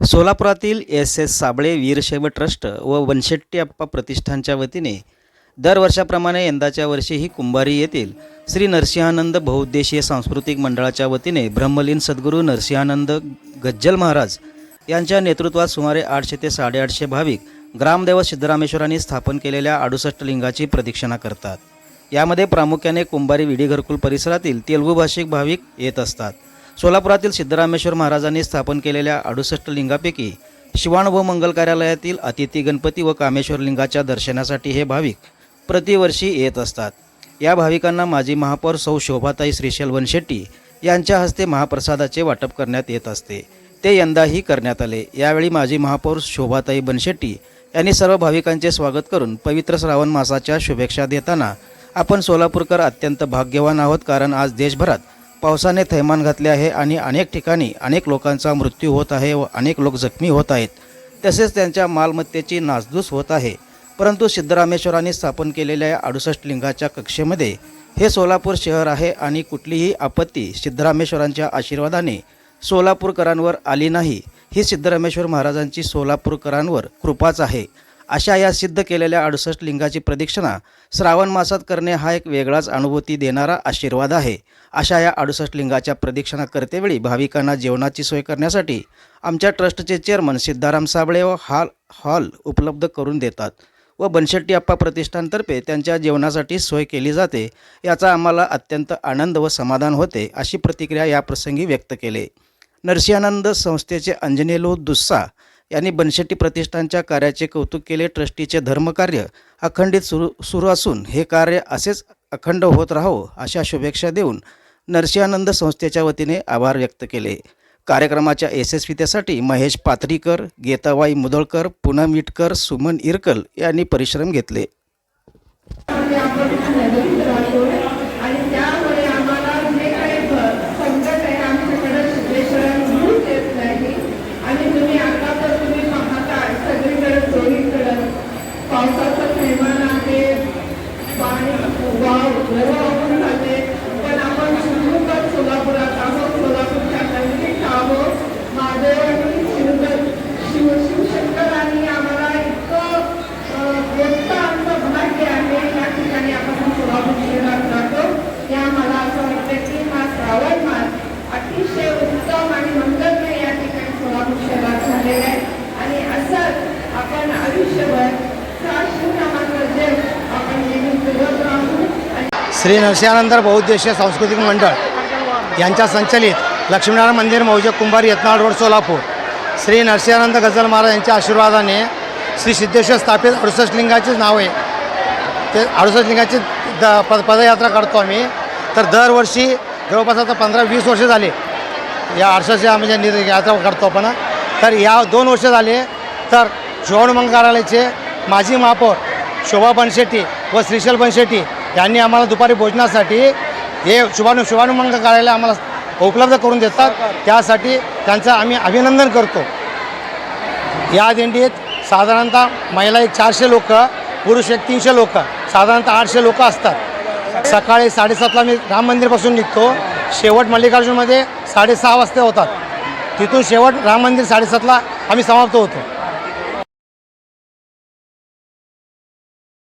सोलापुरातील S S Sable Veerashaiva trust व वनशेट्टी अप्पा प्रतिष्ठानच्या वतीने दरवर्षाप्रमाणे यंदाच्या वर्षीही कुंभारी येथील श्री नरसिंहानंद बहुउद्देशीय सांस्कृतिक मंडळाच्या वतीने ब्रह्मलीन सद्गुरू नरसिंहानंद गज्जल महाराज यांच्या नेतृत्वात सुमारे आठशे ते साडेआठशे भाविक ग्रामदेव सिद्धरामेश्वरांनी स्थापन केलेल्या अडुसष्ट लिंगाची प्रदक्षिणा करतात. यामध्ये प्रामुख्याने कुंभारी विडी घरकुल परिसरातील तेलुगू भाषिक भाविक येत असतात. सोलापुरातील सिद्धरामेश्वर महाराजांनी स्थापन केलेल्या अडुसष्ट लिंगापैकी शिवाण व मंगल कार्यालयातील अतिथी गणपती व कामेश्वर लिंगाच्या दर्शनासाठी हे भाविक प्रतिवर्षी येत असतात. या भाविकांना माजी महापौर सौ शोभाताई श्रीशैल वनशेट्टी यांच्या हस्ते महाप्रसादाचे वाटप करण्यात येत असते. ते यंदाही करण्यात आले. यावेळी माजी महापौर शोभाताई बनशेट्टी यांनी सर्व भाविकांचे स्वागत करून पवित्र श्रावण मासाच्या शुभेच्छा देताना आपण सोलापूरकर अत्यंत भाग्यवान आहोत कारण आज देशभरात पावसाने थैमान घातले आहे आणि अनेक ठिकाणी अनेक लोकांचा मृत्यू होत आहे व अनेक लोक जखमी होत आहेत. तसेच त्यांच्या मालमत्तेची नासधूस होत आहे. परंतु सिद्धरामेश्वरांनी स्थापन केलेल्या या अडुसष्ट लिंगाच्या कक्षेमध्ये हे सोलापूर शहर आहे आणि कुठलीही आपत्ती सिद्धरामेश्वरांच्या आशीर्वादाने सोलापूरकरांवर आली नाही. ही सिद्धरामेश्वर महाराजांची सोलापूरकरांवर कृपाच आहे. अशा या सिद्ध केलेल्या अडुसष्ट लिंगाची प्रदक्षिणा श्रावण मासात करणे हा एक वेगळाच अनुभूती देणारा आशीर्वाद आहे. अशा या अडुसष्ट लिंगाच्या प्रदक्षिणा करतेवेळी भाविकांना जेवणाची सोय करण्यासाठी आमच्या ट्रस्टचे चेअरमन सिद्धाराम साबळे व हॉल हॉल उपलब्ध करून देतात व बनशेट्टी अप्पा प्रतिष्ठानतर्फे त्यांच्या जेवणासाठी सोय केली जाते याचा आम्हाला अत्यंत आनंद व समाधान होते अशी प्रतिक्रिया याप्रसंगी व्यक्त केले. नरसिंहानंद संस्थेचे अंजनेलो दुस्सा यांनी बनशेट्टी प्रतिष्ठानच्या कार्याचे कौतुक केले. ट्रस्टीचे धर्मकार्य अखंडित सुरू सुरू असून हे कार्य असेच अखंड होत राहो अशा शुभेच्छा देऊन नरसिंहानंद संस्थेच्या वतीने आभार व्यक्त केले. कार्यक्रमाच्या यशस्वीतेसाठी महेश पात्रीकर गेताबाई मुदळकर पूनम इटकर सुमन इरकल यांनी परिश्रम घेतले आणि आपण नवीन राहतो आणि त्यामुळे आम्हाला जे काही भ- संकट आहे आमच्याकडे सिद्धेश्वरांनी दूर देत नाही आणि तुम्ही आता तर तुम्ही पाहता सगळीकडे चोरीकडं पावसाचं थैमान आहे पाणी वाव घर वाहून जाते पण आपण सुखरूपच सोलापुरात आहोत सोलापूरच्या नजदीक आहोत महादेव आणि शिवकर शिव शिवशंकरांनी आम्हाला इतकं अं, मोठं आमचं भाग्य आहे या ठिकाणी आपण सोलापूर शहरात राहतो या मला असं वाटतं की हा श्रावण मास अतिशय उत्तम आणि मंगलमय या ठिकाणी सोलापूर शहरात झालेला आहे आणि असंच आपण आयुष्यभर हा शिवनामाचा जप आपण नेहमी करत राहू आणि श्री नरसिंहानंद बहुउद्देशीय सांस्कृतिक मंडळ यांच्या संचलित लक्ष्मीनारायण मंदिर मौजे कुंभार यत्नाळ रोड सोलापूर. श्री नरसिंहानंद गझल महाराज यांच्या आशीर्वादाने श्री सिद्धेश्वर स्थापित अडुसष्ट लिंगाचेच नाव आहे ते अडुसष्ट लिंगाची द पद पदयात्रा करतो आम्ही. तर दरवर्षी जवळपास आता पंधरा वीस वर्ष झाले या अडुसष्टच्या म्हणजे निर यात्रा करतो आपण. तर या दोन वर्ष झाले तर शिवाणुमंग कार्यालयाचे माजी महापौर शोभा बनशेट्टी व श्रीशैल बनशेट्टी यांनी आम्हाला दुपारी भोजनासाठी हे शुभानु शुभानुमंग कार्यालय आम्हाला उपलब्ध करून देतात. त्यासाठी त्यांचं आम्ही अभिनंदन करतो. या दिंडीत साधारणतः महिला एक चारशे लोक पुरुष एक तीनशे लोक साधारणतः आठशे लोक असतात. सकाळी साडेसातला मी राम मंदिरपासून निघतो. शेवट मल्लिकार्जुनमध्ये साडेसहा वाजता होतात. तिथून शेवट राम मंदिर साडेसातला आम्ही समाप्त होतो.